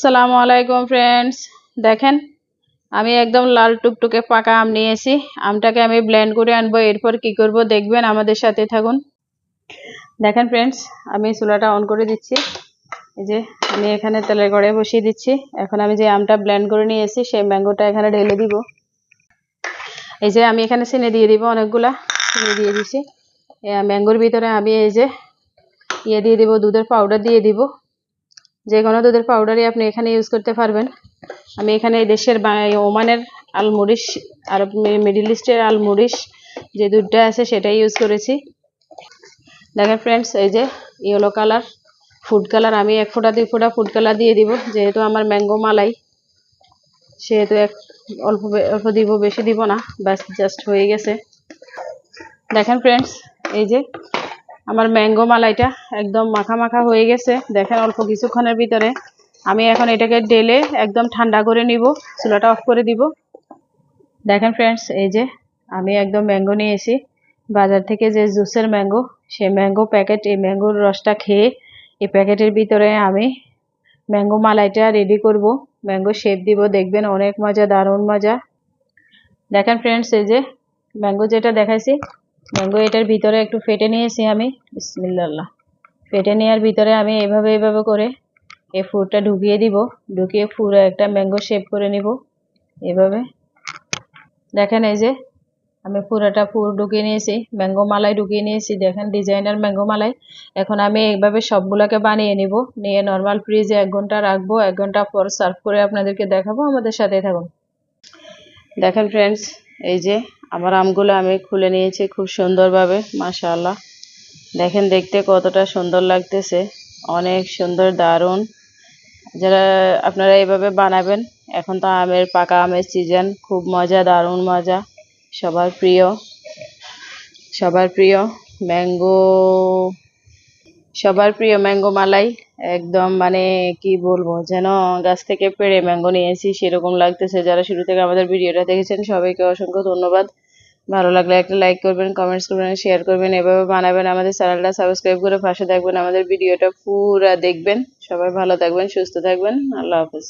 সালামু আলাইকুম ফ্রেন্ডস দেখেন, আমি একদম লাল টুকটুকে পাকা আম নিয়েছি আমটাকে আমি ব্লেন্ড করে আনব, এরপর কি করব দেখবেন আমাদের সাথে থাকুন। দেখেন ফ্রেন্ডস আমি চুলাটা অন করে দিচ্ছি। এই যে, আমি এখানে তেলের গড়াই বসিয়ে দিচ্ছি। এখন আমি যে আমটা ব্লেন্ড করে নিয়েছি সেই ম্যাঙ্গোটা এখানে ঢেলে দিব। এই যে, আমি এখানে চিনি দিয়ে দিব, অনেকগুলা চিনি দিয়ে দিছি। ম্যাঙ্গোর ভিতরে আমি এই যে ইয়ে দিয়ে দিব, দুধের পাউডার দিয়ে দিব। যে কোনো দুধের পাউডারই আপনি এখানে ইউজ করতে পারবেন। আমি এখানে দেশের ওমানের আলমুরিশ আর মিডিল ইস্টের আলমুরিশ যে দুধটা আছে সেটাই ইউজ করেছি। দেখেন ফ্রেন্ডস এই যে ইয়েলো কালার ফুড কালার আমি এক ফোঁটা, দুই ফোঁটা ফুড কালার দিয়ে দিব, যেহেতু আমার ম্যাঙ্গো মালাই। সেহেতু এক অল্প অল্প দিব, বেশি দিব না, ব্যাস জাস্ট হয়ে গেছে। দেখেন ফ্রেন্ডস এই যে আমার ম্যাঙ্গো মালাইটা একদম মাখা মাখা হয়ে গেছে। দেখেন অল্প কিছুক্ষণের ভিতরে। আমি এখন এটাকে ডেলে একদম ঠান্ডা করে নিব, চুলাটা অফ করে দিব। দেখেন ফ্রেন্ডস এই যে আমি একদম ম্যাঙ্গো নিয়ে এসি বাজার থেকে যে জুসের ম্যাঙ্গো সেই ম্যাঙ্গো প্যাকেট এই ম্যাঙ্গোর রসটা খেয়ে এই প্যাকেটের ভিতরে আমি ম্যাঙ্গো মালাইটা রেডি করব। ম্যাঙ্গো শেপ দিব, দেখবেন অনেক মজা, দারুণ মজা। দেখেন ফ্রেন্ডস এই যে ম্যাঙ্গো যেটা দেখাইছি ম্যাঙ্গো এটার ভিতরে একটু ফেটে নিয়েছি আমি। বিসমিল্লাহ। ফেটে নেওয়ার ভিতরে আমি এভাবে এভাবে করে এই ফুডটা ঢুকিয়ে দিব। ঢুকিয়ে পুরো একটা ম্যাঙ্গো শেপ করে নিব এভাবে। দেখেন এই যে, আমি পুরোটা ফুল ঢুকিয়ে নিয়েছি, ম্যাঙ্গো মালাই ঢুকিয়ে নিয়েছি। দেখেন ডিজাইনার ম্যাঙ্গো মালাই। এখন আমি এইভাবে সবগুলোকে বানিয়ে নিব। নিয়ে নর্মাল ফ্রিজে এক ঘণ্টা রাখব, এক ঘণ্টা পর সার্ভ করে আপনাদেরকে দেখাবো। আমাদের সাথে থাকুন। দেখেন ফ্রেন্ডস এই যে আমার আমগুলো আমি খুলে নিয়েছি খুব সুন্দরভাবে, মাশাআল্লাহ। দেখেন দেখতে কতটা সুন্দর লাগতেছে, অনেক সুন্দর, দারুণ। যারা আপনারা এইভাবে বানাবেন, এখন তো আমের পাকা আমের সিজন খুব মজা, দারুণ মজা। সবার প্রিয় সবার প্রিয় ম্যাঙ্গো সবার প্রিয় ম্যাঙ্গো মালাই। একদম মানে কি বলব, যেন গাছ থেকে পেড়ে ম্যাঙ্গো নিয়েছি সেরকম লাগতেছে। যারা শুরু থেকে আমাদের ভিডিওটা দেখেছেন, সবাইকে অসংখ্য ধন্যবাদ। ভালো লাগলে একটা লাইক করবেন কমেন্টস করবেন শেয়ার করবেন। এভাবে বানাবেন আমাদের চ্যানেলটা সাবস্ক্রাইব করে পাশে থাকবেন। আমাদের ভিডিওটা পুরা দেখবেন। সবাই ভালো থাকবেন, সুস্থ থাকবেন। আল্লাহ হাফেজ।